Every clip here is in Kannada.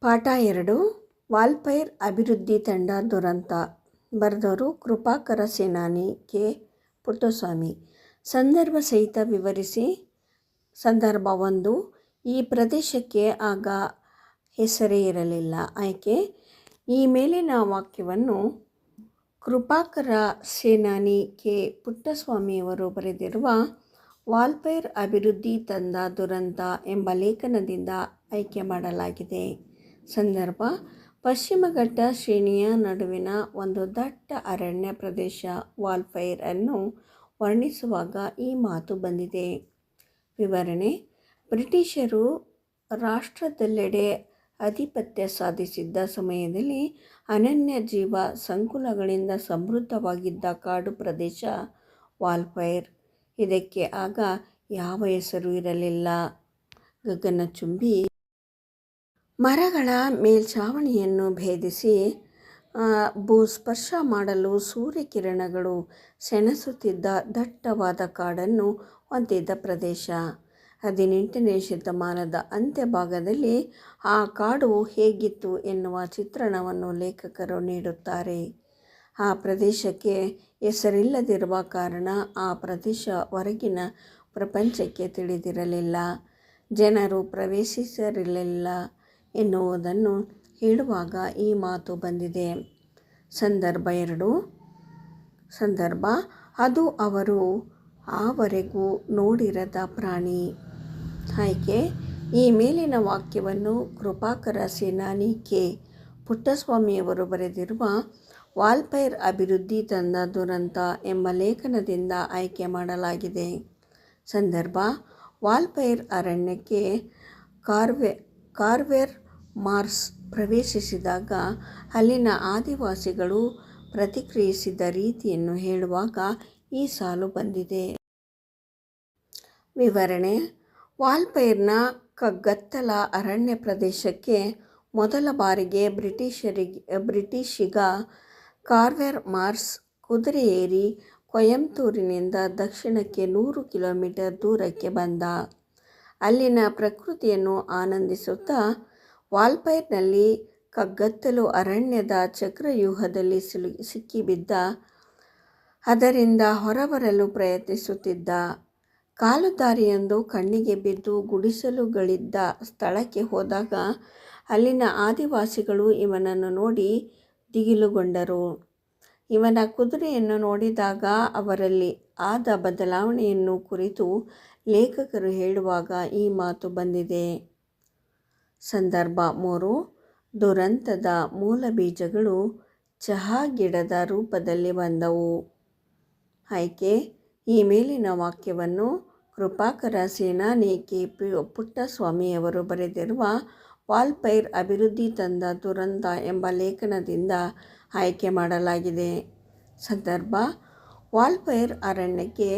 ಪಾಠ ಎರಡು, ವಾಲ್ಪೈರ್ ಅಭಿವೃದ್ಧಿ ತಂಡ ದುರಂತ. ಬರೆದವರು ಕೃಪಾಕರ ಸೇನಾನಿ ಕೆ. ಪುಟ್ಟಸ್ವಾಮಿ. ಸಂದರ್ಭ ಸಹಿತ ವಿವರಿಸಿ, ಸಂದರ್ಭ ಒಂದು, ಈ ಪ್ರದೇಶಕ್ಕೆ ಆಗ ಹೆಸರೇ ಇರಲಿಲ್ಲ. ಆಯ್ಕೆ, ಈ ಮೇಲಿನ ವಾಕ್ಯವನ್ನು ಕೃಪಾಕರ ಸೇನಾನಿ ಕೆ. ಪುಟ್ಟಸ್ವಾಮಿಯವರು ಬರೆದಿರುವ ವಾಲ್ಪೈರ್ ಅಭಿವೃದ್ಧಿ ತಂದ ದುರಂತ ಎಂಬ ಲೇಖನದಿಂದ ಆಯ್ಕೆ ಮಾಡಲಾಗಿದೆ. ಸಂದರ್ಭ, ಪಶ್ಚಿಮ ಘಟ್ಟ ಶ್ರೇಣಿಯ ನಡುವಿನ ಒಂದು ದಟ್ಟ ಅರಣ್ಯ ಪ್ರದೇಶ ವಾಲ್ಫೈರ್ ಅನ್ನು ವರ್ಣಿಸುವಾಗ ಈ ಮಾತು ಬಂದಿದೆ. ವಿವರಣೆ, ಬ್ರಿಟಿಷರು ರಾಷ್ಟ್ರದೆಲ್ಲೆಡೆ ಆಧಿಪತ್ಯ ಸಾಧಿಸಿದ್ದ ಸಮಯದಲ್ಲಿ ಅನನ್ಯ ಜೀವ ಸಂಕುಲಗಳಿಂದ ಸಮೃದ್ಧವಾಗಿದ್ದ ಕಾಡು ಪ್ರದೇಶ ವಾಲ್ಫೈರ್. ಇದಕ್ಕೆ ಆಗ ಯಾವ ಹೆಸರು ಇರಲಿಲ್ಲ. ಗಗನಚುಂಬಿ ಮರಗಳ ಮೇಲ್ಛಾವಣಿಯನ್ನು ಭೇದಿಸಿ ಭೂಸ್ಪರ್ಶ ಮಾಡಲು ಸೂರ್ಯಕಿರಣಗಳು ಸೆಣಸುತ್ತಿದ್ದ ದಟ್ಟವಾದ ಕಾಡನ್ನು ಹೊಂದಿದ್ದ ಪ್ರದೇಶ. ಹದಿನೆಂಟನೇ ಶತಮಾನದ ಅಂತ್ಯಭಾಗದಲ್ಲಿ ಆ ಕಾಡು ಹೇಗಿತ್ತು ಎನ್ನುವ ಚಿತ್ರಣವನ್ನು ಲೇಖಕರು ನೀಡುತ್ತಾರೆ. ಆ ಪ್ರದೇಶಕ್ಕೆ ಹೆಸರಿಲ್ಲದಿರುವ ಕಾರಣ ಆ ಪ್ರದೇಶ ಹೊರಗಿನ ಪ್ರಪಂಚಕ್ಕೆ ತಿಳಿದಿರಲಿಲ್ಲ. ಜನರು ಪ್ರವೇಶಿಸಿರಲಿಲ್ಲ ಎನ್ನುವುದನ್ನು ಹೇಳುವಾಗ ಈ ಮಾತು ಬಂದಿದೆ. ಸಂದರ್ಭ ಎರಡು. ಸಂದರ್ಭ, ಅದು ಅವರು ಆವರೆಗೂ ನೋಡಿರದ ಪ್ರಾಣಿ. ಆಯ್ಕೆ, ಈ ಮೇಲಿನ ವಾಕ್ಯವನ್ನು ಕೃಪಾಕರ ಸೇನಾನಿ ಕೆ. ಪುಟ್ಟಸ್ವಾಮಿಯವರು ಬರೆದಿರುವ ವಾಲ್ಪೈರ್ ಅಭಿವೃದ್ಧಿ ತಂದ ದುರಂತ ಎಂಬ ಲೇಖನದಿಂದ ಆಯ್ಕೆ ಮಾಡಲಾಗಿದೆ. ಸಂದರ್ಭ, ವಾಲ್ಪೈರ್ ಅರಣ್ಯಕ್ಕೆ ಕಾರ್ವೆ ಕಾರ್ವೆರ್ ಮಾರ್ಸ್ ಪ್ರವೇಶಿಸಿದಾಗ ಅಲ್ಲಿನ ಆದಿವಾಸಿಗಳು ಪ್ರತಿಕ್ರಿಯಿಸಿದ ರೀತಿಯನ್ನು ಹೇಳುವಾಗ ಈ ಸಾಲು ಬಂದಿದೆ. ವಿವರಣೆ. ವಾಲ್ಪೈರ್ನ ಕಗ್ಗತ್ತಲ ಅರಣ್ಯ ಪ್ರದೇಶಕ್ಕೆ ಮೊದಲ ಬಾರಿಗೆ ಬ್ರಿಟಿಷರಿಗೆ, ಬ್ರಿಟಿಷಿಗ ಕಾರ್ವೆರ್ ಮಾರ್ಸ್ ಕುದುರೆ ಏರಿ ಕೊಯಂತೂರಿನಿಂದ ದಕ್ಷಿಣಕ್ಕೆ ನೂರು ಕಿಲೋಮೀಟರ್ ದೂರಕ್ಕೆ ಬಂದ. ಅಲ್ಲಿನ ಪ್ರಕೃತಿಯನ್ನು ಆನಂದಿಸುತ್ತಾ ವಾಲ್ಪೈರ್ನಲ್ಲಿ ಕಗ್ಗತ್ತಲು ಅರಣ್ಯದ ಚಕ್ರವ್ಯೂಹದಲ್ಲಿ ಸಿಲು, ಸಿಕ್ಕಿಬಿದ್ದ, ಅದರಿಂದ ಹೊರಬರಲು ಪ್ರಯತ್ನಿಸುತ್ತಿದ್ದ, ಕಾಲುದಾರಿಯೊಂದು ಕಣ್ಣಿಗೆ ಬಿದ್ದು ಗುಡಿಸಲುಗಳಿದ್ದ ಸ್ಥಳಕ್ಕೆ ಹೋದಾಗ ಅಲ್ಲಿನ ಆದಿವಾಸಿಗಳು ಇವನನ್ನು ನೋಡಿ ದಿಗಿಲುಗೊಂಡರು. ಇವನ ಕುದುರೆಯನ್ನು ನೋಡಿದಾಗ ಅವರಲ್ಲಿ ಆದ ಬದಲಾವಣೆಯನ್ನು ಕುರಿತು ಲೇಖಕರು ಹೇಳುವಾಗ ಈ ಮಾತು ಬಂದಿದೆ. ಸಂದರ್ಭ ಮೂರು. ದುರಂತದ ಮೂಲ ಬೀಜಗಳು ಚಹಾ ಗಿಡದ ರೂಪದಲ್ಲಿ ಬಂದವು. ಆಯ್ಕೆ. ಈ ಮೇಲಿನ ವಾಕ್ಯವನ್ನು ಕೃಪಾಕರ ಸೇನಾನಿ ಕೆ ಪಿ, ಪುಟ್ಟಸ್ವಾಮಿಯವರು ಬರೆದಿರುವ ವಾಲ್ಪೈರ್ ಅಭಿವೃದ್ಧಿ ತಂದ ದುರಂತ ಎಂಬ ಲೇಖನದಿಂದ ಆಯ್ಕೆ ಮಾಡಲಾಗಿದೆ. ಸಂದರ್ಭ. ವಾಲ್ಪೈರ್ ಅರಣ್ಯಕ್ಕೆ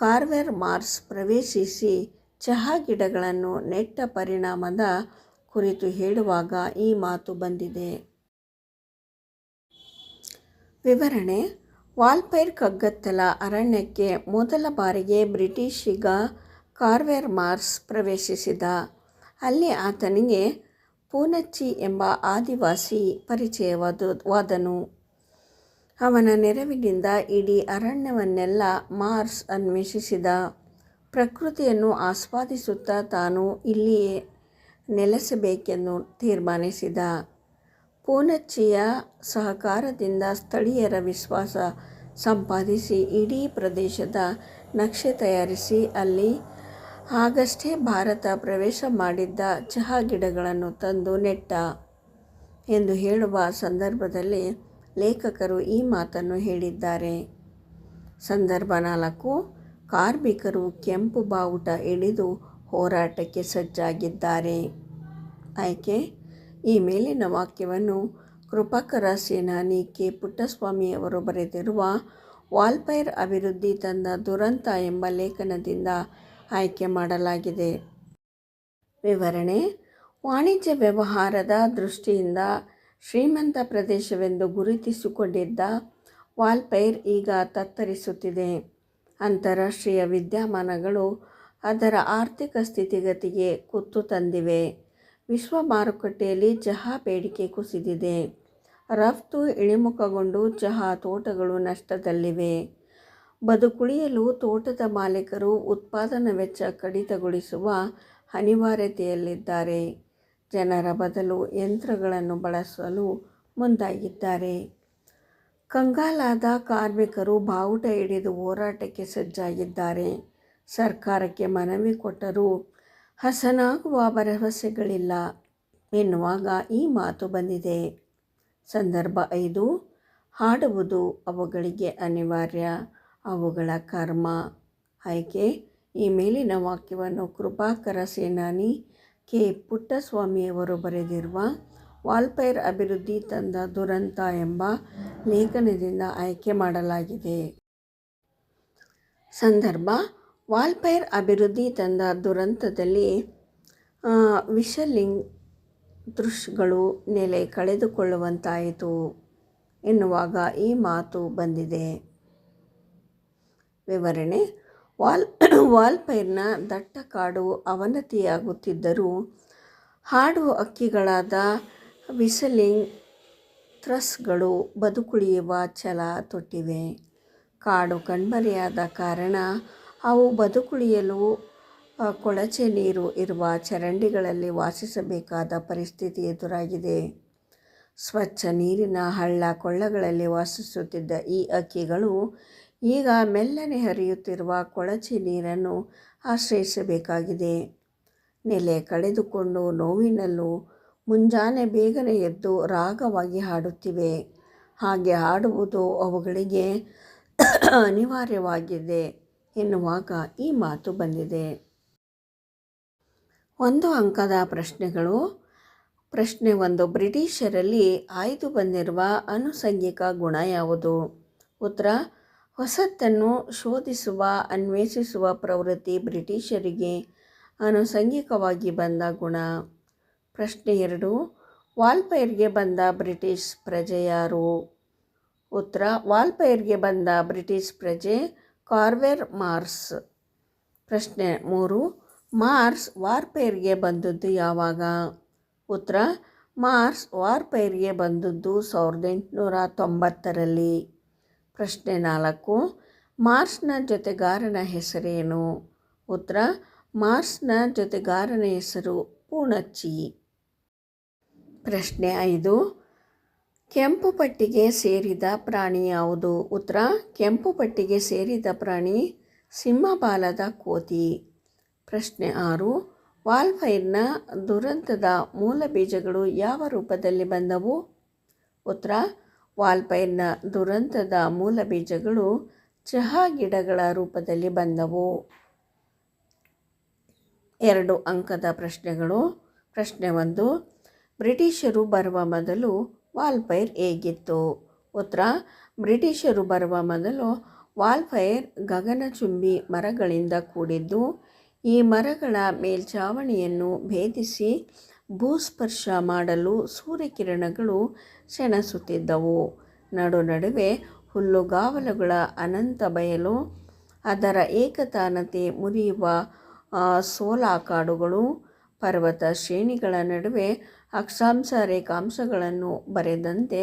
ಕಾರ್ವೆರ್ ಮಾರ್ಸ್ ಪ್ರವೇಶಿಸಿ ಚಹಾ ಗಿಡಗಳನ್ನು ನೆಟ್ಟ ಪರಿಣಾಮದ ಕುರಿತು ಹೇಳುವಾಗ ಈ ಮಾತು ಬಂದಿದೆ. ವಿವರಣೆ, ವಾಲ್ಪೈರ್ ಕಗ್ಗತ್ತಲ ಅರಣ್ಯಕ್ಕೆ ಮೊದಲ ಬಾರಿಗೆ ಬ್ರಿಟಿಷಿಗ ಕಾರ್ವೆರ್ ಮಾರ್ಸ್ ಪ್ರವೇಶಿಸಿದ. ಅಲ್ಲಿ ಆತನಿಗೆ ಪೂನಚ್ಚಿ ಎಂಬ ಆದಿವಾಸಿ ಪರಿಚಯವಾದನು ಅವನ ನೆರವಿನಿಂದ ಇಡೀ ಅರಣ್ಯವನ್ನೆಲ್ಲ ಮಾರ್ಸ್ ಅನ್ವೇಷಿಸಿದ. ಪ್ರಕೃತಿಯನ್ನು ಆಸ್ವಾದಿಸುತ್ತಾ ತಾನು ಇಲ್ಲಿಯೇ ನೆಲೆಸಬೇಕೆಂದು ತೀರ್ಮಾನಿಸಿದ. ಪೂನಚ್ಚಿಯ ಸಹಕಾರದಿಂದ ಸ್ಥಳೀಯರ ವಿಶ್ವಾಸ ಸಂಪಾದಿಸಿ ಇಡೀ ಪ್ರದೇಶದ ನಕ್ಷೆ ತಯಾರಿಸಿ ಅಲ್ಲಿ ಆಗಷ್ಟೇ ಭಾರತ ಪ್ರವೇಶ ಮಾಡಿದ್ದ ಚಹಾ ಗಿಡಗಳನ್ನು ತಂದು ನೆಟ್ಟ. ಎಂದು ಹೇಳುವ ಸಂದರ್ಭದಲ್ಲಿ ಲೇಖಕರು ಈ ಮಾತನ್ನು ಹೇಳಿದ್ದಾರೆ. ಸಂದರ್ಭ ನಾಲ್ಕು, ಕಾರ್ಮಿಕರು ಕೆಂಪು ಬಾವುಟ ಹಿಡಿದು ಹೋರಾಟಕ್ಕೆ ಸಜ್ಜಾಗಿದ್ದಾರೆ. ಆಯ್ಕೆ, ಈ ಮೇಲಿನ ವಾಕ್ಯವನ್ನು ಕೃಪಾಕರ ಸೇನಾನಿ ಕೆ. ಪುಟ್ಟಸ್ವಾಮಿಯವರು ಬರೆದಿರುವ ವಾಲ್ಪೈರ್ ಅಭಿವೃದ್ಧಿ ತಂದ ದುರಂತ ಎಂಬ ಲೇಖನದಿಂದ ಆಯ್ಕೆ ಮಾಡಲಾಗಿದೆ. ವಿವರಣೆ, ವಾಣಿಜ್ಯ ವ್ಯವಹಾರದ ದೃಷ್ಟಿಯಿಂದ ಶ್ರೀಮಂತ ಪ್ರದೇಶವೆಂದು ಗುರುತಿಸಿಕೊಂಡಿದ್ದ ವಾಲ್ಪೈರ್ ಈಗ ತತ್ತರಿಸುತ್ತಿದೆ. ಅಂತಾರಾಷ್ಟ್ರೀಯ ವಿದ್ಯಮಾನಗಳು ಅದರ ಆರ್ಥಿಕ ಸ್ಥಿತಿಗತಿಗೆ ಕುತ್ತು ತಂದಿವೆ. ವಿಶ್ವ ಮಾರುಕಟ್ಟೆಯಲ್ಲಿ ಚಹಾ ಬೇಡಿಕೆ ಕುಸಿದಿದೆ. ರಫ್ತು ಇಳಿಮುಖಗೊಂಡು ಚಹಾ ತೋಟಗಳು ನಷ್ಟದಲ್ಲಿವೆ. ಬದುಕುಳಿಯಲು ತೋಟದ ಮಾಲೀಕರು ಉತ್ಪಾದನಾ ವೆಚ್ಚ ಕಡಿತಗೊಳಿಸುವ ಅನಿವಾರ್ಯತೆಯಲ್ಲಿದ್ದಾರೆ. ಜನರ ಬದಲು ಯಂತ್ರಗಳನ್ನು ಬಳಸಲು ಮುಂದಾಗಿದ್ದಾರೆ. ಕಂಗಾಲಾದ ಕಾರ್ಮಿಕರು ಬಾವುಟ ಹಿಡಿದು ಹೋರಾಟಕ್ಕೆ ಸಜ್ಜಾಗಿದ್ದಾರೆ. ಸರ್ಕಾರಕ್ಕೆ ಮನವಿ ಕೊಟ್ಟರೂ ಹಸನಾಗುವ ಭರವಸೆಗಳಿಲ್ಲ ಎನ್ನುವಾಗ ಈ ಮಾತು ಬಂದಿದೆ. ಸಂದರ್ಭ ಐದು, ಹಾಡುವುದು ಅವುಗಳಿಗೆ ಅನಿವಾರ್ಯ, ಅವುಗಳ ಕರ್ಮ. ಆಯ್ಕೆ, ಈ ಮೇಲಿನ ವಾಕ್ಯವನ್ನು ಕೃಪಾಕರ ಸೇನಾನಿ ಕೆ. ಪುಟ್ಟಸ್ವಾಮಿಯವರು ಬರೆದಿರುವ ವಾಲ್ಪೈರ್ ಅಭಿವೃದ್ಧಿ ತಂದ ದುರಂತ ಎಂಬ ಲೇಖನದಿಂದ ಆಯ್ಕೆ ಮಾಡಲಾಗಿದೆ. ಸಂದರ್ಭ, ವಾಲ್ಪೈರ್ ಅಭಿವೃದ್ಧಿ ತಂದ ದುರಂತದಲ್ಲಿ ವಿಷಲಿಂಗ್ ದೃಶ್ಯಗಳು ನೆಲೆ ಕಳೆದುಕೊಳ್ಳುವಂತಾಯಿತು ಎನ್ನುವಾಗ ಈ ಮಾತು ಬಂದಿದೆ. ವಿವರಣೆ ವಾಲ್ ವಾಲ್ಪೈರ್ನ ದಟ್ಟ ಕಾಡು ಅವನತಿಯಾಗುತ್ತಿದ್ದರೂ ಹಾಡು ಹಕ್ಕಿಗಳಾದ ವಿಸಲಿಂಗ್ ಥ್ರಸ್ಗಳು ಬದುಕುಳಿಯುವ ಛಲ ತೊಟ್ಟಿವೆ. ಕಾಡು ಕಣ್ಮರೆಯಾದ ಕಾರಣ ಅವು ಬದುಕುಳಿಯಲು ಕೊಳಚೆ ನೀರು ಇರುವ ಚರಂಡಿಗಳಲ್ಲಿ ವಾಸಿಸಬೇಕಾದ ಪರಿಸ್ಥಿತಿ ಎದುರಾಗಿದೆ. ಸ್ವಚ್ಛ ನೀರಿನ ಹಳ್ಳ ಕೊಳ್ಳಗಳಲ್ಲಿ ವಾಸಿಸುತ್ತಿದ್ದ ಈ ಹಕ್ಕಿಗಳು ಈಗ ಮೆಲ್ಲನೆ ಹರಿಯುತ್ತಿರುವ ಕೊಳಚೆ ನೀರನ್ನು ಆಶ್ರಯಿಸಬೇಕಾಗಿದೆ. ನೆಲೆ ಕಳೆದುಕೊಂಡು ನೋವಿನಲ್ಲೂ ಮುಂಜಾನೆ ಬೇಗನೆ ಎದ್ದು ರಾಗವಾಗಿ ಹಾಡುತ್ತಿವೆ. ಹಾಗೆ ಹಾಡುವುದು ಅವುಗಳಿಗೆ ಅನಿವಾರ್ಯವಾಗಿದೆ ಎನ್ನುವಾಗ ಈ ಮಾತು ಬಂದಿದೆ. ಒಂದು ಅಂಕದ ಪ್ರಶ್ನೆಗಳು. ಪ್ರಶ್ನೆ ಒಂದು, ಬ್ರಿಟಿಷರಲ್ಲಿ ಆಯ್ದು ಬಂದಿರುವ ಅನುಸಂಗಿಕ ಗುಣ ಯಾವುದು? ಉತ್ತರ ಹೊಸತನ್ನು ಶೋಧಿಸುವ, ಅನ್ವೇಷಿಸುವ ಪ್ರವೃತ್ತಿ ಬ್ರಿಟಿಷರಿಗೆ ಅನುಸಂಗಿಕವಾಗಿ ಬಂದ ಗುಣ. ಪ್ರಶ್ನೆ ಎರಡು, ವಾಲ್ಪೈರ್ಗೆ ಬಂದ ಬ್ರಿಟಿಷ್ ಪ್ರಜೆ ಯಾರು? ಉತ್ತರ, ವಾಲ್ಪೈರ್ಗೆ ಬಂದ ಬ್ರಿಟಿಷ್ ಪ್ರಜೆ ಕಾರ್ವೆರ್ ಮಾರ್ಸ್. ಪ್ರಶ್ನೆ ಮೂರು, ಮಾರ್ಸ್ ವಾರ್ಪೈರ್ಗೆ ಬಂದದ್ದು ಯಾವಾಗ? ಉತ್ತರ, ಮಾರ್ಸ್ ವಾರ್ಪೈರ್ಗೆ ಬಂದದ್ದು ಸಾವಿರದ ಎಂಟುನೂರ ತೊಂಬತ್ತರಲ್ಲಿ. ಪ್ರಶ್ನೆ ನಾಲ್ಕು. ಮಾರ್ಸ್ನ ಜೊತೆಗಾರನ ಹೆಸರೇನು? ಉತ್ತರ, ಮಾರ್ಸ್ನ ಜೊತೆಗಾರನ ಹೆಸರು ಪೂಣಚ್ಚಿ. ಪ್ರಶ್ನೆ ಐದು. ಕೆಂಪು ಪಟ್ಟಿಗೆ ಸೇರಿದ ಪ್ರಾಣಿ ಯಾವುದು? ಉತ್ತರ, ಕೆಂಪು ಪಟ್ಟಿಗೆ ಸೇರಿದ ಪ್ರಾಣಿ ಸಿಂಹಬಾಲದ ಕೋತಿ. ಪ್ರಶ್ನೆ ಆರು. ವಾಲ್ಫೈರ್ನ ದುರಂತದ ಮೂಲ ಬೀಜಗಳು ಯಾವ ರೂಪದಲ್ಲಿ ಬಂದವು? ಉತ್ತರ ವಾಲ್ಪೈರ್ನ ದುರಂತದ ಮೂಲ ಬೀಜಗಳು ಚಹಾ ಗಿಡಗಳ ರೂಪದಲ್ಲಿ ಬಂದವು. ಎರಡು ಅಂಕದ ಪ್ರಶ್ನೆಗಳು. ಪ್ರಶ್ನೆ ಒಂದು, ಬ್ರಿಟಿಷರು ಬರುವ ಮೊದಲು ವಾಲ್ಪೈರ್ ಹೇಗಿತ್ತು? ಉತ್ತರ, ಬ್ರಿಟಿಷರು ಬರುವ ಮೊದಲು ವಾಲ್ಪೈರ್ ಗಗನಚುಂಬಿ ಮರಗಳಿಂದ ಕೂಡಿದ್ದು, ಈ ಮರಗಳ ಮೇಲ್ಛಾವಣಿಯನ್ನು ಭೇದಿಸಿ ಭೂಸ್ಪರ್ಶ ಮಾಡಲು ಸೂರ್ಯಕಿರಣಗಳು ಸೆಣಸುತ್ತಿದ್ದವು. ನಡು ನಡುವೆ ಹುಲ್ಲುಗಾವಲುಗಳ ಅನಂತ ಬಯಲು, ಅದರ ಏಕತಾನತೆ ಮುರಿಯುವ ಸೋಲಾಕಾಡುಗಳು, ಪರ್ವತ ಶ್ರೇಣಿಗಳ ನಡುವೆ ಅಕ್ಷಾಂಶ ರೇಖಾಂಶಗಳನ್ನು ಬರೆದಂತೆ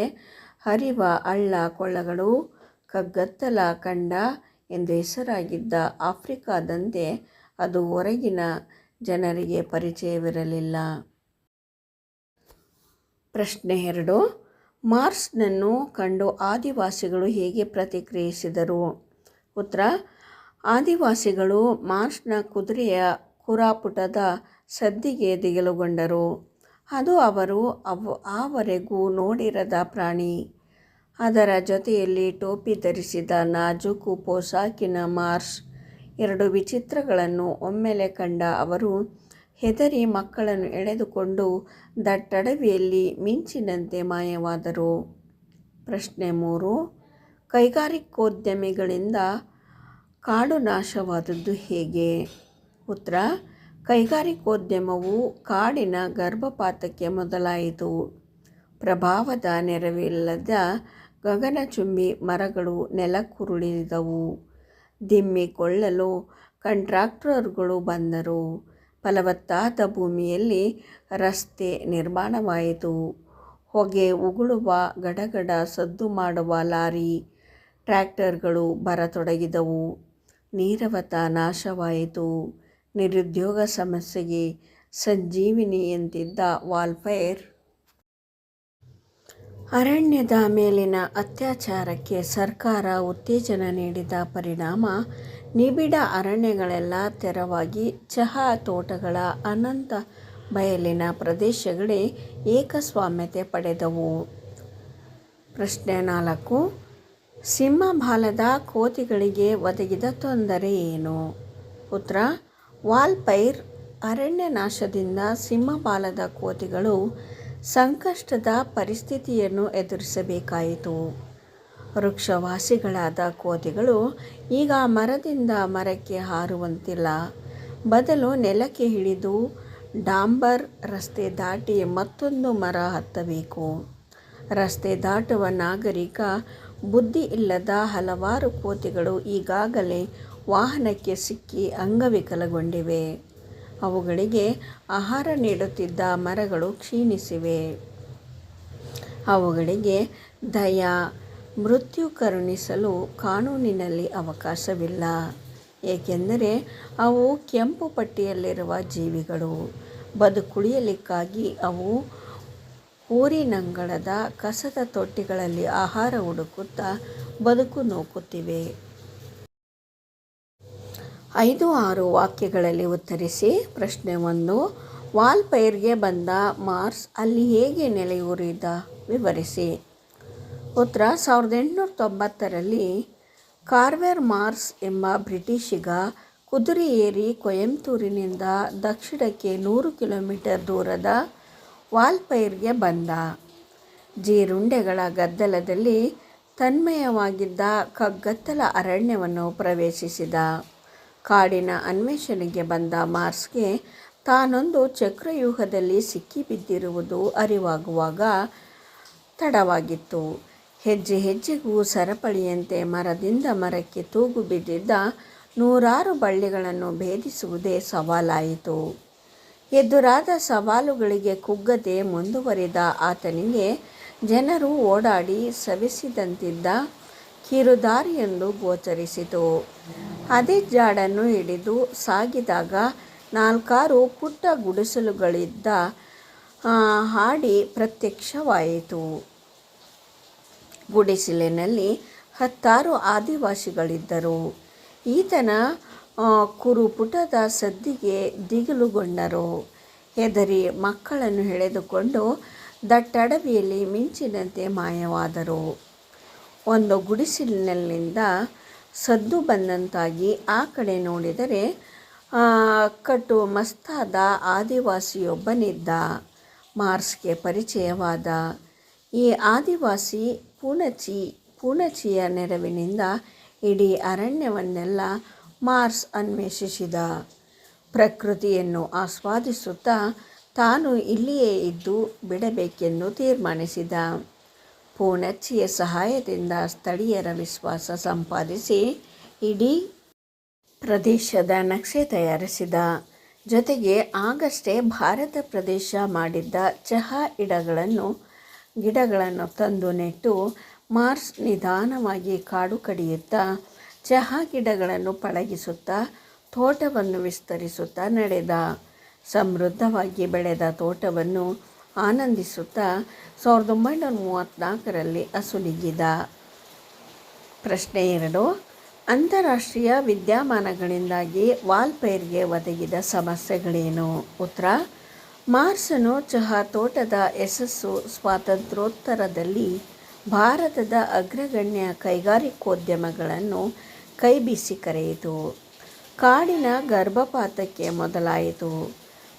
ಹರಿವ ಹಳ್ಳ ಕೊಳ್ಳಗಳು, ಕಗ್ಗತ್ತಲ ಕಂಡ ಎಂದು ಹೆಸರಾಗಿದ್ದ ಆಫ್ರಿಕಾದಂತೆ ಅದು ಹೊರಗಿನ ಜನರಿಗೆ ಪರಿಚಯವಿರಲಿಲ್ಲ. ಪ್ರಶ್ನೆ ಎರಡು. ಮಾರ್ಸ್ನನ್ನು ಕಂಡು ಆದಿವಾಸಿಗಳು ಹೇಗೆ ಪ್ರತಿಕ್ರಿಯಿಸಿದರು? ಉತ್ತರ, ಆದಿವಾಸಿಗಳು ಮಾರ್ಸ್ನ ಕುದುರೆಯ ಕುರಾಪುಟದ ಸದ್ದಿಗೆ ದಿಗಿಲುಗೊಂಡರು. ಅದು ಅವರು ಅವ, ಆವರೆಗೂ ನೋಡಿರದ ಪ್ರಾಣಿ. ಅದರ ಜೊತೆಯಲ್ಲಿ ಟೋಪಿ ಧರಿಸಿದ ನಾಜೂಕು ಪೋಸಾಕಿನ ಮಾರ್ಸ್ ಎರಡು ವಿಚಿತ್ರಗಳನ್ನು ಒಮ್ಮೆಲೆ ಕಂಡ ಅವರು ಹೆದರಿ ಮಕ್ಕಳನ್ನು ಎಳೆದುಕೊಂಡು ದಟ್ಟಡವಿಯಲ್ಲಿ ಮಿಂಚಿನಂತೆ ಮಾಯವಾದರು. ಪ್ರಶ್ನೆ ಮೂರು, ಕೈಗಾರಿಕೋದ್ಯಮಿಗಳಿಂದ ಕಾಡು ನಾಶವಾದದ್ದು ಹೇಗೆ? ಉತ್ತರ, ಕೈಗಾರಿಕೋದ್ಯಮವು ಕಾಡಿನ ಗರ್ಭಪಾತಕ್ಕೆ ಮೊದಲಾಯಿತು. ಪ್ರಭಾವದ ನೆರವಿಲ್ಲದ ಗಗನಚುಂಬಿ ಮರಗಳು ನೆಲಕ್ಕುರುಳಿದವು. ದಿಮ್ಮಿಕೊಳ್ಳಲು ಕಂಟ್ರಾಕ್ಟರ್ಗಳು ಬಂದರು. ಫಲವತ್ತಾದ ಭೂಮಿಯಲ್ಲಿ ರಸ್ತೆ ನಿರ್ಮಾಣವಾಯಿತು. ಹೊಗೆ ಉಗುಳುವ, ಗಡಗಡ ಸದ್ದು ಮಾಡುವ ಲಾರಿ, ಟ್ರ್ಯಾಕ್ಟರ್ಗಳು ಬರತೊಡಗಿದವು. ನೀರವತ ನಾಶವಾಯಿತು. ನಿರುದ್ಯೋಗ ಸಮಸ್ಯೆಗೆ ಸಂಜೀವಿನಿಯಂತಿದ್ದ ವಾಲ್ಫೈರ್. ಅರಣ್ಯದ ಮೇಲಿನ ಅತ್ಯಾಚಾರಕ್ಕೆ ಸರ್ಕಾರ ಉತ್ತೇಜನ ನೀಡಿದ ಪರಿಣಾಮ ನಿಬಿಡ ಅರಣ್ಯಗಳೆಲ್ಲ ತೆರವಾಗಿ ಚಹಾ ತೋಟಗಳ ಅನಂತ ಬಯಲಿನ ಪ್ರದೇಶಗಳೇ ಏಕಸ್ವಾಮ್ಯತೆ ಪಡೆದವು. ಪ್ರಶ್ನೆ ನಾಲ್ಕು, ಸಿಂಹಬಾಲದ ಕೋತಿಗಳಿಗೆ ಒದಗಿದ ತೊಂದರೆ ಏನು? ಪುತ್ರ ವಾಲ್ಪೈರ್ ಅರಣ್ಯ ನಾಶದಿಂದ ಸಿಂಹಬಾಲದ ಕೋತಿಗಳು ಸಂಕಷ್ಟದ ಪರಿಸ್ಥಿತಿಯನ್ನು ಎದುರಿಸಬೇಕಾಯಿತು. ವೃಕ್ಷವಾಸಿಗಳಾದ ಕೋತಿಗಳು ಈಗ ಮರದಿಂದ ಮರಕ್ಕೆ ಹಾರುವಂತಿಲ್ಲ. ಬದಲು ನೆಲಕ್ಕೆ ಹಿಡಿದು ಡಾಂಬರ್ ರಸ್ತೆ ದಾಟಿ ಮತ್ತೊಂದು ಮರ ಹತ್ತಬೇಕು. ರಸ್ತೆ ದಾಟುವ ನಾಗರಿಕ ಬುದ್ಧಿ ಇಲ್ಲದ ಹಲವಾರು ಕೋತಿಗಳು ಈಗಾಗಲೇ ವಾಹನಕ್ಕೆ ಸಿಕ್ಕಿ ಅಂಗವಿಕಲಗೊಂಡಿವೆ. ಅವುಗಳಿಗೆ ಆಹಾರ ನೀಡುತ್ತಿದ್ದ ಮರಗಳು ಕ್ಷೀಣಿಸಿವೆ. ಅವುಗಳಿಗೆ ದಯ ಮೃತ್ಯು ಕರುಣಿಸಲು ಕಾನೂನಿನಲ್ಲಿ ಅವಕಾಶವಿಲ್ಲ. ಏಕೆಂದರೆ ಅವು ಕೆಂಪು ಪಟ್ಟಿಯಲ್ಲಿರುವ ಜೀವಿಗಳು. ಬದುಕುಳಿಯಲಿಕ್ಕಾಗಿ ಅವು ಊರಿನಂಗಳದ ಕಸದ ತೊಟ್ಟಿಗಳಲ್ಲಿ ಆಹಾರ ಹುಡುಕುತ್ತಾ ಬದುಕು ನೂಕುತ್ತಿವೆ. ಐದು ಆರು ವಾಕ್ಯಗಳಲ್ಲಿ ಉತ್ತರಿಸಿ. ಪ್ರಶ್ನೆ ಒಂದು, ವಾಲ್ಪೈರ್ಗೆ ಬಂದ ಮಾರ್ಸ್ ಅಲ್ಲಿ ಹೇಗೆ ನೆಲೆಯೂರಿದ? ವಿವರಿಸಿ. ಉತ್ತರ ಸಾವಿರದ ಎಂಟುನೂರ ತೊಂಬತ್ತರಲ್ಲಿ ಕಾರ್ವೆರ್ ಮಾರ್ಸ್ ಎಂಬ ಬ್ರಿಟಿಷಿಗ ಕುದುರೆ ಏರಿ ಕೊಯಂತೂರಿನಿಂದ ದಕ್ಷಿಣಕ್ಕೆ ನೂರು ಕಿಲೋಮೀಟರ್ ದೂರದ ವಾಲ್ಪೈರ್ಗೆ ಬಂದ. ಜೀರುಂಡೆಗಳ ಗದ್ದಲದಲ್ಲಿ ತನ್ಮಯವಾಗಿದ್ದ ಕಗ್ಗತ್ತಲ ಅರಣ್ಯವನ್ನು ಪ್ರವೇಶಿಸಿದ. ಕಾಡಿನ ಅನ್ವೇಷಣೆಗೆ ಬಂದ ಮಾರ್ಸ್ಗೆ ತಾನೊಂದು ಚಕ್ರವ್ಯೂಹದಲ್ಲಿ ಸಿಕ್ಕಿಬಿದ್ದಿರುವುದು ಅರಿವಾಗುವಾಗ ತಡವಾಗಿತ್ತು. ಹೆಜ್ಜೆ ಹೆಜ್ಜೆಗೂ ಸರಪಳಿಯಂತೆ ಮರದಿಂದ ಮರಕ್ಕೆ ತೂಗು ಬಿದ್ದಿದ್ದ ನೂರಾರು ಬಳ್ಳಿಗಳನ್ನು ಭೇದಿಸುವುದೇ ಸವಾಲಾಯಿತು. ಎದುರಾದ ಸವಾಲುಗಳಿಗೆ ಕುಗ್ಗದೆ ಮುಂದುವರಿದ ಆತನಿಗೆ ಜನರು ಓಡಾಡಿ ಸವಿಸಿದಂತಿದ್ದ ಕಿರುದಾರಿಯೊಂದು ಗೋಚರಿಸಿತು. ಅದೇ ಜಾಡನ್ನು ಹಿಡಿದು ಸಾಗಿದಾಗ ನಾಲ್ಕಾರು ಪುಟ್ಟ ಗುಡಿಸಲುಗಳಿದ್ದ ಹಾಡಿ ಪ್ರತ್ಯಕ್ಷವಾಯಿತು. ಗುಡಿಸಲಿನಲ್ಲಿ ಹತ್ತಾರು ಆದಿವಾಸಿಗಳಿದ್ದರು. ಈತನ ಕುರುಪುಟದ ಸದ್ದಿಗೆ ದಿಗಿಲುಗೊಂಡರು. ಹೆದರಿ ಮಕ್ಕಳನ್ನು ಎಳೆದುಕೊಂಡು ದಟ್ಟಡವಿಯಲ್ಲಿ ಮಿಂಚಿನಂತೆ ಮಾಯವಾದರು. ಒಂದು ಗುಡಿಸಿಲಿನಲ್ಲಿಂದ ಸದ್ದು ಬಂದಂತಾಗಿ ಆ ಕಡೆ ನೋಡಿದರೆ ಕಟ್ಟು ಮಸ್ತಾದ ಆದಿವಾಸಿಯೊಬ್ಬನಿದ್ದ. ಮಾರ್ಸ್ಗೆ ಪರಿಚಯವಾದ. ಈ ಆದಿವಾಸಿ ಪೂಣಚಿ ಪೂಣಚಿಯ ನೆರವಿನಿಂದ ಇಡೀ ಅರಣ್ಯವನ್ನೆಲ್ಲ ಮಾರ್ಸ್ ಅನ್ವೇಷಿಸಿದ. ಪ್ರಕೃತಿಯನ್ನು ಆಸ್ವಾದಿಸುತ್ತಾ ತಾನು ಇಲ್ಲಿಯೇ ಇದ್ದು ಬಿಡಬೇಕೆಂದು ತೀರ್ಮಾನಿಸಿದ. ಪೂಣಚ್ಚಿಯ ಸಹಾಯದಿಂದ ಸ್ಥಳೀಯರ ವಿಶ್ವಾಸ ಸಂಪಾದಿಸಿ ಇಡೀ ಪ್ರದೇಶದ ನಕ್ಷೆ ತಯಾರಿಸಿದ. ಜೊತೆಗೆ ಆಗಷ್ಟೇ ಭಾರತ ಪ್ರದೇಶ ಮಾಡಿದ್ದ ಚಹಾ ಗಿಡಗಳನ್ನು ಗಿಡಗಳನ್ನು ತಂದು ನೆಟ್ಟು ಮಾರ್ಸ್ ನಿಧಾನವಾಗಿ ಕಾಡು ಕಡಿಯುತ್ತಾ ಚಹಾ ಗಿಡಗಳನ್ನು ಪಳಗಿಸುತ್ತಾ ತೋಟವನ್ನು ವಿಸ್ತರಿಸುತ್ತಾ ನಡೆದ. ಸಮೃದ್ಧವಾಗಿ ಬೆಳೆದ ತೋಟವನ್ನು ಆನಂದಿಸುತ್ತಾ ಸಾವಿರದ ಒಂಬೈನೂರ ಮೂವತ್ತ್ನಾಲ್ಕರಲ್ಲಿ ಅಸುಲಿಗಿದ. ಪ್ರಶ್ನೆ ಎರಡು, ಅಂತಾರಾಷ್ಟ್ರೀಯ ವಿದ್ಯಮಾನಗಳಿಂದಾಗಿ ವಾಲ್ಪೈರ್ಗೆ ಒದಗಿದ ಸಮಸ್ಯೆಗಳೇನು? ಉತ್ತರ ಮಾರ್ಸನು ಚಹಾ ತೋಟದ ಯಶಸ್ಸು ಸ್ವಾತಂತ್ರ್ಯೋತ್ತರದಲ್ಲಿ ಭಾರತದ ಅಗ್ರಗಣ್ಯ ಕೈಗಾರಿಕೋದ್ಯಮಗಳನ್ನು ಕೈಬೀಸಿ ಕರೆಯಿತು. ಕಾಡಿನ ಗರ್ಭಪಾತಕ್ಕೆ ಮೊದಲಾಯಿತು.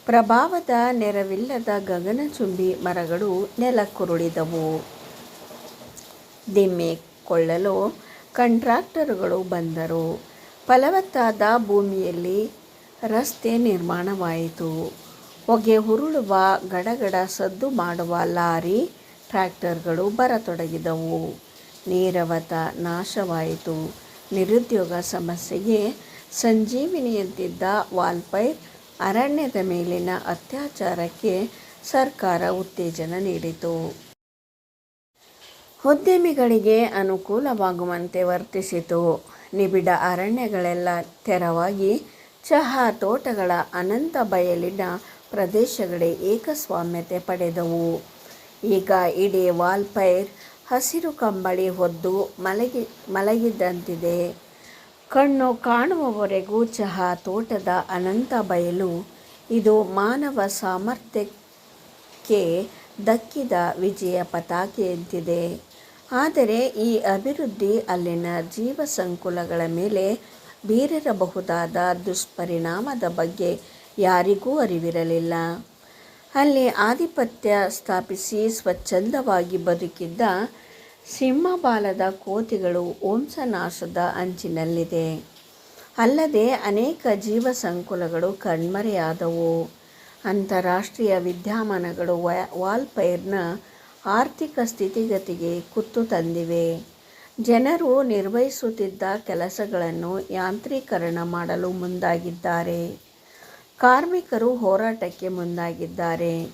ಪ್ರಭಾವದ ನೆರವಿಲ್ಲದ ಗಗನಚುಂಬಿ ಮರಗಳು ನೆಲಕ್ಕುರುಳಿದವು. ದಿಮ್ಮೆ ಕೊಳ್ಳಲು ಕಂಟ್ರಾಕ್ಟರುಗಳು ಬಂದರು. ಫಲವತ್ತಾದ ಭೂಮಿಯಲ್ಲಿ ರಸ್ತೆ ನಿರ್ಮಾಣವಾಯಿತು. ಹೊಗೆ ಹುರುಳುವ ಗಡಗಡ ಸದ್ದು ಮಾಡುವ ಲಾರಿ ಟ್ರ್ಯಾಕ್ಟರ್ಗಳು ಬರತೊಡಗಿದವು. ನೀರವತ ನಾಶವಾಯಿತು. ನಿರುದ್ಯೋಗ ಸಮಸ್ಯೆಗೆ ಸಂಜೀವಿನಿಯಂತಿದ್ದ ವಾಲ್ಪೈರ್ ಅರಣ್ಯದ ಮೇಲಿನ ಅತ್ಯಾಚಾರಕ್ಕೆ ಸರ್ಕಾರ ಉತ್ತೇಜನ ನೀಡಿತು. ಉದ್ಯಮಿಗಳಿಗೆ ಅನುಕೂಲವಾಗುವಂತೆ ವರ್ತಿಸಿತು. ನಿಬಿಡ ಅರಣ್ಯಗಳೆಲ್ಲ ತೆರವಾಗಿ ಚಹಾ ತೋಟಗಳ ಅನಂತ ಬಯಲಿನ ಪ್ರದೇಶಗಳೇ ಏಕಸ್ವಾಮ್ಯತೆ ಪಡೆದವು. ಈಗ ಇಡೀ ವಾಲ್ಪೈರ್ ಹಸಿರು ಕಂಬಳಿ ಹೊದ್ದು ಮಲಗಿ ಮಲಗಿದ್ದಂತಿದೆ ಕಣ್ಣು ಕಾಣುವವರೆಗೂ ಚಹಾ ತೋಟದ ಅನಂತ ಬಯಲು, ಇದು ಮಾನವ ಸಾಮರ್ಥ್ಯಕ್ಕೆ ದಕ್ಕಿದ ವಿಜಯ ಪತಾಕೆಯಂತಿದೆ. ಆದರೆ ಈ ಅಭಿವೃದ್ಧಿ ಅಲ್ಲಿನ ಜೀವ ಸಂಕುಲಗಳ ಮೇಲೆ ಬೀರಿರಬಹುದಾದ ದುಷ್ಪರಿಣಾಮದ ಬಗ್ಗೆ ಯಾರಿಗೂ ಅರಿವಿರಲಿಲ್ಲ. ಅಲ್ಲಿ ಆಧಿಪತ್ಯ ಸ್ಥಾಪಿಸಿ ಸ್ವಚ್ಛಂದವಾಗಿ ಬದುಕಿದ್ದ ಸಿಂಹಬಾಲದ ಕೋತಿಗಳು ವಂಶನಾಶದ ಅಂಚಿನಲ್ಲಿದೆ. ಅಲ್ಲದೆ ಅನೇಕ ಜೀವ ಸಂಕುಲಗಳು ಕಣ್ಮರೆಯಾದವು. ಅಂತಾರಾಷ್ಟ್ರೀಯ ವಿದ್ಯಮಾನಗಳು ವಾಲ್ಪೈರ್ನ ಆರ್ಥಿಕ ಸ್ಥಿತಿಗತಿಗೆ ಕುತ್ತು ತಂದಿವೆ. ಜನರು ನಿರ್ವಹಿಸುತ್ತಿದ್ದ ಕೆಲಸಗಳನ್ನು ಯಾಂತ್ರೀಕರಣ ಮಾಡಲು ಮುಂದಾಗಿದ್ದಾರೆ. ಕಾರ್ಮಿಕರು ಹೋರಾಟಕ್ಕೆ ಮುಂದಾಗಿದ್ದಾರೆ.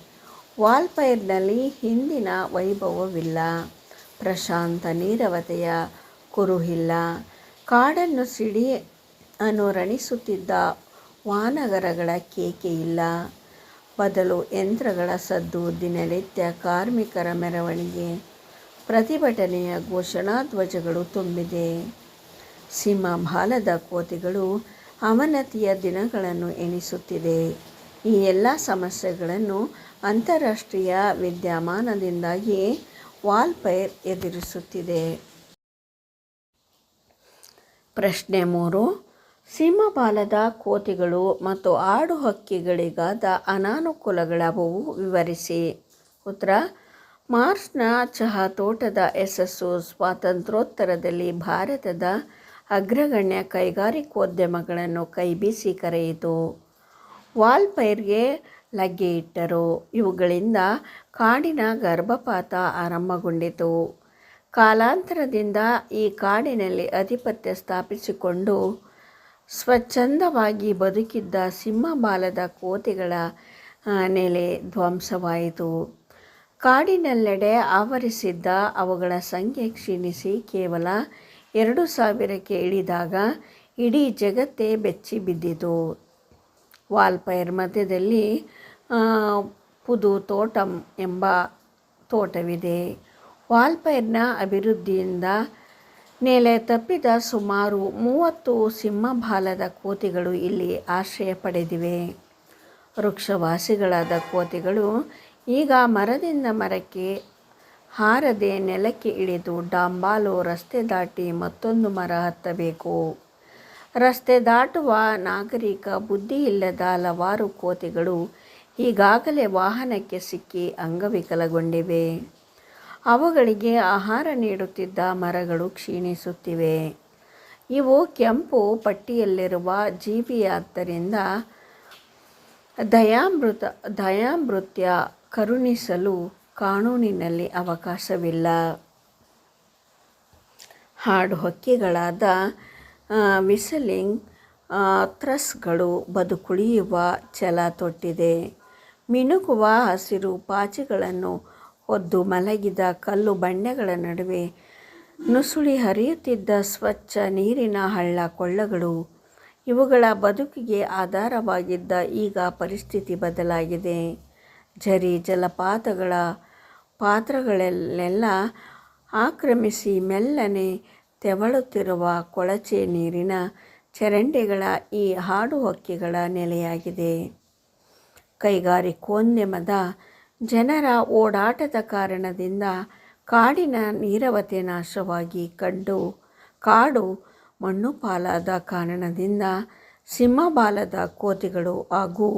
ವಾಲ್ಪೈರ್ನಲ್ಲಿ ಹಿಂದಿನ ವೈಭವವಿಲ್ಲ. ಪ್ರಶಾಂತ ನೀರವತೆಯ ಕುರುಹಿಲ್ಲ. ಕಾಡನ್ನು ಸಿಡಿ ಅನುರಣಿಸುತ್ತಿದ್ದ ವಾನಗರಗಳ ಕೇಕೆಯಿಲ್ಲ ಬದಲು ಯಂತ್ರಗಳ ಸದ್ದು, ದಿನನಿತ್ಯ ಕಾರ್ಮಿಕರ ಮೆರವಣಿಗೆ. ಪ್ರತಿಭಟನೆಯ ಘೋಷಣಾ ಧ್ವಜಗಳು ತುಂಬಿದೆ. ಸಿಂಹಬಾಲದ ಕೋತಿಗಳು ಅವನತಿಯ ದಿನಗಳನ್ನು ಎಣಿಸುತ್ತಿದೆ. ಈ ಎಲ್ಲ ಸಮಸ್ಯೆಗಳನ್ನು ಅಂತಾರಾಷ್ಟ್ರೀಯ ವಿದ್ಯಮಾನದಿಂದಾಗಿ ವಾಲ್ಪೈರ್ ಎದುರಿಸುತ್ತಿದೆ. ಪ್ರಶ್ನೆ ಮೂರು. ಸಿಂಹಬಾಲದ ಕೋತಿಗಳು ಮತ್ತು ಆಡು ಹಕ್ಕಿಗಳಿಗಾದ ಅನಾನುಕೂಲಗಳವು ವಿವರಿಸಿ. ಉತ್ತರ. ಮಾರ್ಚ್ನ ಚಹಾ ತೋಟದ ಯಶಸ್ಸು ಸ್ವಾತಂತ್ರ್ಯೋತ್ತರದಲ್ಲಿ ಭಾರತದ ಅಗ್ರಗಣ್ಯ ಕೈಗಾರಿಕೋದ್ಯಮಗಳನ್ನು ಕೈಬೀಸಿ ಕರೆಯಿತು. ವಾಲ್ಪೈರ್ಗೆ ಲಗ್ಗೆ ಇಟ್ಟರು. ಇವುಗಳಿಂದ ಕಾಡಿನ ಗರ್ಭಪಾತ ಆರಂಭಗೊಂಡಿತು. ಕಾಲಾಂತರದಿಂದ ಈ ಕಾಡಿನಲ್ಲಿ ಆಧಿಪತ್ಯ ಸ್ಥಾಪಿಸಿಕೊಂಡು ಸ್ವಚ್ಛಂದವಾಗಿ ಬದುಕಿದ್ದ ಸಿಂಹಬಾಲದ ಕೋತಿಗಳ ನೆಲೆ ಧ್ವಂಸವಾಯಿತು. ಕಾಡಿನೆಲ್ಲೆಡೆ ಆವರಿಸಿದ್ದ ಅವುಗಳ ಸಂಖ್ಯೆ ಕ್ಷೀಣಿಸಿ ಕೇವಲ ಎರಡು ಸಾವಿರಕ್ಕೆ ಇಳಿದಾಗ ಇಡೀ ಜಗತ್ತೇ ಬೆಚ್ಚಿ ಬಿದ್ದಿತು. ವಾಲ್ಪೈರ್ ಮಧ್ಯದಲ್ಲಿ ಪುದು ತೋಟಂ ಎಂಬ ತೋಟವಿದೆ. ವಾಲ್ಪೈರ್ನ ಅಭಿವೃದ್ಧಿಯಿಂದ ನೆಲೆ ತಪ್ಪಿದ ಸುಮಾರು ಮೂವತ್ತು ಸಿಂಹಬಾಲದ ಕೋತಿಗಳು ಇಲ್ಲಿ ಆಶ್ರಯ ಪಡೆದಿವೆ. ವೃಕ್ಷವಾಸಿಗಳಾದ ಕೋತಿಗಳು ಈಗ ಮರದಿಂದ ಮರಕ್ಕೆ ಹಾರದೆ ನೆಲಕ್ಕೆ ಇಳಿದು ಡಾಂಬಾಲು ರಸ್ತೆ ದಾಟಿ ಮತ್ತೊಂದು ಮರ ಹತ್ತಬೇಕು. ರಸ್ತೆ ದಾಟುವ ನಾಗರಿಕ ಬುದ್ಧಿ ಇಲ್ಲದ ಹಲವಾರು ಕೋತಿಗಳು ಈಗಾಗಲೇ ವಾಹನಕ್ಕೆ ಸಿಕ್ಕಿ ಅಂಗವಿಕಲಗೊಂಡಿವೆ. ಅವುಗಳಿಗೆ ಆಹಾರ ನೀಡುತ್ತಿದ್ದ ಮರಗಳು ಕ್ಷೀಣಿಸುತ್ತಿವೆ. ಇವು ಕೆಂಪು ಪಟ್ಟಿಯಲ್ಲಿರುವ ಜೀವಿಯಾದ್ದರಿಂದ ದಯಾಮೃತ, ದಯಾಮೃತ್ಯ ಕರುಣಿಸಲು ಕಾನೂನಿನಲ್ಲಿ ಅವಕಾಶವಿಲ್ಲ. ಹಾಡು ಹಕ್ಕಿಗಳಾದ ವಿಸಲಿಂಗ್ ಥ್ರಸ್ಗಳು ಬದುಕುಳಿಯುವ ಛಲ ತೊಟ್ಟಿದೆ. ಮಿನುಗುವ ಹಸಿರು ಪಾಚಿಗಳನ್ನು ಹೊದ್ದು ಮಲಗಿದ ಕಲ್ಲು ಬಂಡೆಗಳ ನಡುವೆ ನುಸುಳಿ ಹರಿಯುತ್ತಿದ್ದ ಸ್ವಚ್ಛ ನೀರಿನ ಹಳ್ಳ ಕೊಳ್ಳಗಳು. ಇವುಗಳ ಬದುಕಿಗೆ ಆಧಾರವಾಗಿದ್ದ ಈಗ ಪರಿಸ್ಥಿತಿ ಬದಲಾಗಿದೆ. ಝರಿ ಜಲಪಾತಗಳ ಪಾತ್ರಗಳಲ್ಲೆಲ್ಲ ಆಕ್ರಮಿಸಿ ಮೆಲ್ಲನೆ ತೆವಳುತ್ತಿರುವ ಕೊಳಚೆ ನೀರಿನ ಚರಂಡಿಗಳ ಈ ಹಾಡು ಹಕ್ಕಿಗಳ ನೆಲೆಯಾಗಿದೆ. ಕೈಗಾರಿಕೋದ್ಯಮದ ಜನರ ಓಡಾಟದ ಕಾರಣದಿಂದ ಕಾಡಿನ ನೀರವತೆ ನಾಶವಾಗಿ ಕಂಡು ಕಾಡು ಮಣ್ಣುಪಾಲಾದ ಕಾರಣದಿಂದ ಸಿಂಹಬಾಲದ ಕೋತಿಗಳು ಹಾಗೂ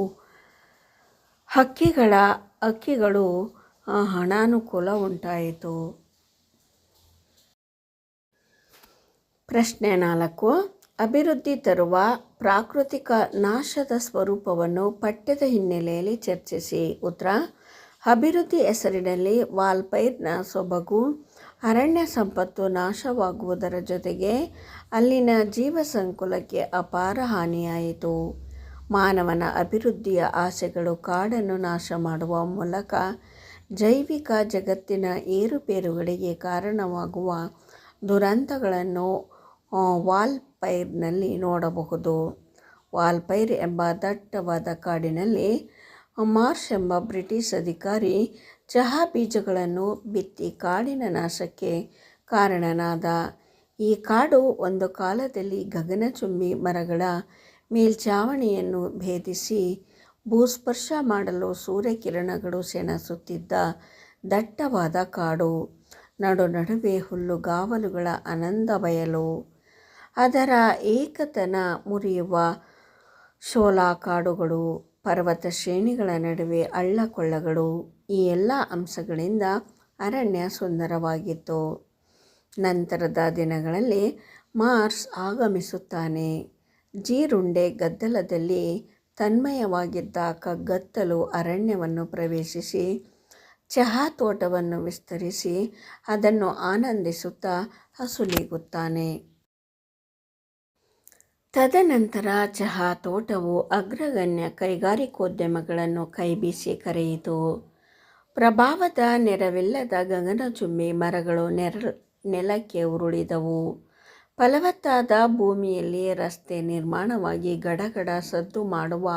ಹಕ್ಕಿಗಳ ಹಕ್ಕಿಗಳು ಅನಾನುಕೂಲ ಉಂಟಾಯಿತು. ಪ್ರಶ್ನೆ ನಾಲ್ಕು. ಅಭಿವೃದ್ಧಿ ತರುವ ಪ್ರಾಕೃತಿಕ ನಾಶದ ಸ್ವರೂಪವನ್ನು ಪಠ್ಯದ ಹಿನ್ನೆಲೆಯಲ್ಲಿ ಚರ್ಚಿಸಿ. ಉತ್ತರ. ಅಭಿವೃದ್ಧಿ ಹೆಸರಿನಲ್ಲಿ ವಾಲ್ಪೈರ್ನ ಸೊಬಗು ಅರಣ್ಯ ಸಂಪತ್ತು ನಾಶವಾಗುವುದರ ಜೊತೆಗೆ ಅಲ್ಲಿನ ಜೀವ ಸಂಕುಲಕ್ಕೆ ಅಪಾರ ಹಾನಿಯಾಯಿತು. ಮಾನವನ ಅಭಿವೃದ್ಧಿಯ ಆಸೆಗಳು ಕಾಡನ್ನು ನಾಶ ಮಾಡುವ ಮೂಲಕ ಜೈವಿಕ ಜಗತ್ತಿನ ಏರುಪೇರುಗಳಿಗೆ ಕಾರಣವಾಗುವ ದುರಂತಗಳನ್ನು ವಾಲ್ಪೈರ್ನಲ್ಲಿ ನೋಡಬಹುದು. ವಾಲ್ಪೈರ್ ಎಂಬ ದಟ್ಟವಾದ ಕಾಡಿನಲ್ಲಿ ಮಾರ್ಷ್ ಎಂಬ ಬ್ರಿಟಿಷ್ ಅಧಿಕಾರಿ ಚಹಾ ಬೀಜಗಳನ್ನು ಬಿತ್ತಿ ಕಾಡಿನ ನಾಶಕ್ಕೆ ಕಾರಣನಾದ. ಈ ಕಾಡು ಒಂದು ಕಾಲದಲ್ಲಿ ಗಗನಚುಂಬಿ ಮರಗಳ ಮೇಲ್ಛಾವಣಿಯನ್ನು ಭೇದಿಸಿ ಭೂಸ್ಪರ್ಶ ಮಾಡಲು ಸೂರ್ಯಕಿರಣಗಳು ಸೆಣಸುತ್ತಿದ್ದ ದಟ್ಟವಾದ ಕಾಡು, ನಡು ನಡುವೆ ಹುಲ್ಲುಗಾವಲುಗಳ ಅನಂದ ಬಯಲು. ಅದರ ಏಕತನ ಮುರಿಯುವ ಶೋಲಾ ಕಾಡುಗಳು, ಪರ್ವತ ಶ್ರೇಣಿಗಳ ನಡುವೆ ಅಳ್ಳಕೊಳ್ಳಗಳು, ಈ ಎಲ್ಲ ಅಂಶಗಳಿಂದ ಅರಣ್ಯ ಸುಂದರವಾಗಿತ್ತು. ನಂತರದ ದಿನಗಳಲ್ಲಿ ಮಾರ್ಸ್ ಆಗಮಿಸುತ್ತಾನೆ. ಜೀರುಂಡೆ ಗದ್ದಲದಲ್ಲಿ ತನ್ಮಯವಾಗಿದ್ದ ಕಗ್ಗತ್ತಲು ಅರಣ್ಯವನ್ನು ಪ್ರವೇಶಿಸಿ, ಚಹಾ ತೋಟವನ್ನು ವಿಸ್ತರಿಸಿ, ಅದನ್ನು ಆನಂದಿಸುತ್ತಾ ಹಸುಲೀಗುತ್ತಾನೆ ತದನಂತರ ಚಹಾ ತೋಟವು ಅಗ್ರಗಣ್ಯ ಕೈಗಾರಿಕೋದ್ಯಮಗಳನ್ನು ಕೈಬೀಸಿ ಕರೆಯಿತು. ಪ್ರಭಾವದ ನೆರವಿಲ್ಲದ ಗಗನಚುಂಬಿ ಮರಗಳು ನೆರ, ನೆಲಕ್ಕೆ ಉರುಳಿದವು. ಫಲವತ್ತಾದ ಭೂಮಿಯಲ್ಲಿ ರಸ್ತೆ ನಿರ್ಮಾಣವಾಗಿ ಗಡಗಡ ಸದ್ದು ಮಾಡುವ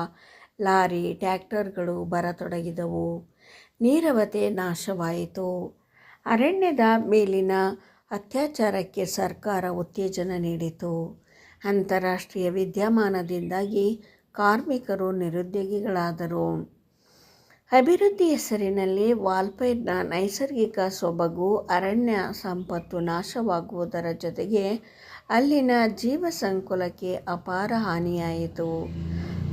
ಲಾರಿ, ಟ್ಯಾಕ್ಟರ್ಗಳು ಬರತೊಡಗಿದವು. ನೀರವತೆ ನಾಶವಾಯಿತು. ಅರಣ್ಯದ ಮೇಲಿನ ಅತ್ಯಾಚಾರಕ್ಕೆ ಸರ್ಕಾರ ಉತ್ತೇಜನ ನೀಡಿತು. ಅಂತಾರಾಷ್ಟ್ರೀಯ ವಿದ್ಯಮಾನದಿಂದಾಗಿ ಕಾರ್ಮಿಕರು ನಿರುದ್ಯೋಗಿಗಳಾದರು. ಅಭಿವೃದ್ಧಿ ಹೆಸರಿನಲ್ಲಿ ವಾಲ್ಪೈರ್ನ ನೈಸರ್ಗಿಕ ಸೊಬಗು ಅರಣ್ಯ ಸಂಪತ್ತು ನಾಶವಾಗುವುದರ ಜೊತೆಗೆ ಅಲ್ಲಿನ ಜೀವಸಂಕುಲಕ್ಕೆ ಅಪಾರ ಹಾನಿಯಾಯಿತು.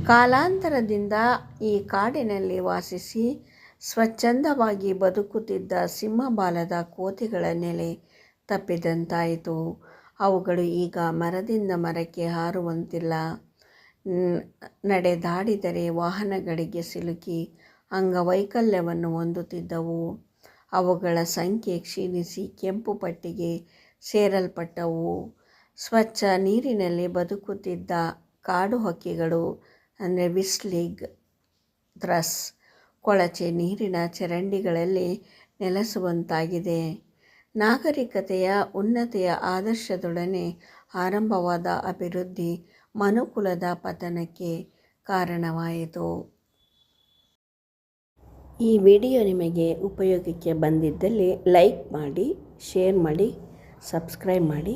ಕಾಲಾಂತರದಿಂದ ಈ ಕಾಡಿನಲ್ಲಿ ವಾಸಿಸಿ ಸ್ವಚ್ಛಂದವಾಗಿ ಬದುಕುತ್ತಿದ್ದ ಸಿಂಹಬಾಲದ ಕೋತಿಗಳ ನೆಲೆ ತಪ್ಪಿದಂತಾಯಿತು. ಅವುಗಳು ಈಗ ಮರದಿಂದ ಮರಕ್ಕೆ ಹಾರುವಂತಿಲ್ಲ. ನಡೆದಾಡಿದರೆ ವಾಹನಗಳಿಗೆ ಸಿಲುಕಿ ಅಂಗವೈಕಲ್ಯವನ್ನು ಹೊಂದುತ್ತಿದ್ದವು. ಅವುಗಳ ಸಂಖ್ಯೆ ಕ್ಷೀಣಿಸಿ ಕೆಂಪು ಪಟ್ಟಿಗೆ ಸೇರಲ್ಪಟ್ಟವು. ಸ್ವಚ್ಛ ನೀರಿನಲ್ಲಿ ಬದುಕುತ್ತಿದ್ದ ಕಾಡು ಹಕ್ಕಿಗಳು, ಅಂದರೆ ವಿಸ್ಲಿಗ್ ದ್ರಸ್ ಕೊಳಚೆ ನೀರಿನ ಚರಂಡಿಗಳಲ್ಲಿ ನೆಲೆಸುವಂತಾಗಿದೆ. ನಾಗರಿಕತೆಯ ಉನ್ನತಿಯ ಆದರ್ಶದೊಡನೆ ಆರಂಭವಾದ ಅಭಿವೃದ್ಧಿ ಮನುಕುಲದ ಪತನಕ್ಕೆ ಕಾರಣವಾಯಿತು. ಈ ವಿಡಿಯೋ ನಿಮಗೆ ಉಪಯೋಗಕ್ಕೆ ಬಂದಿದ್ದಲ್ಲಿ ಲೈಕ್ ಮಾಡಿ, ಶೇರ್ ಮಾಡಿ, ಸಬ್ಸ್ಕ್ರೈಬ್ ಮಾಡಿ.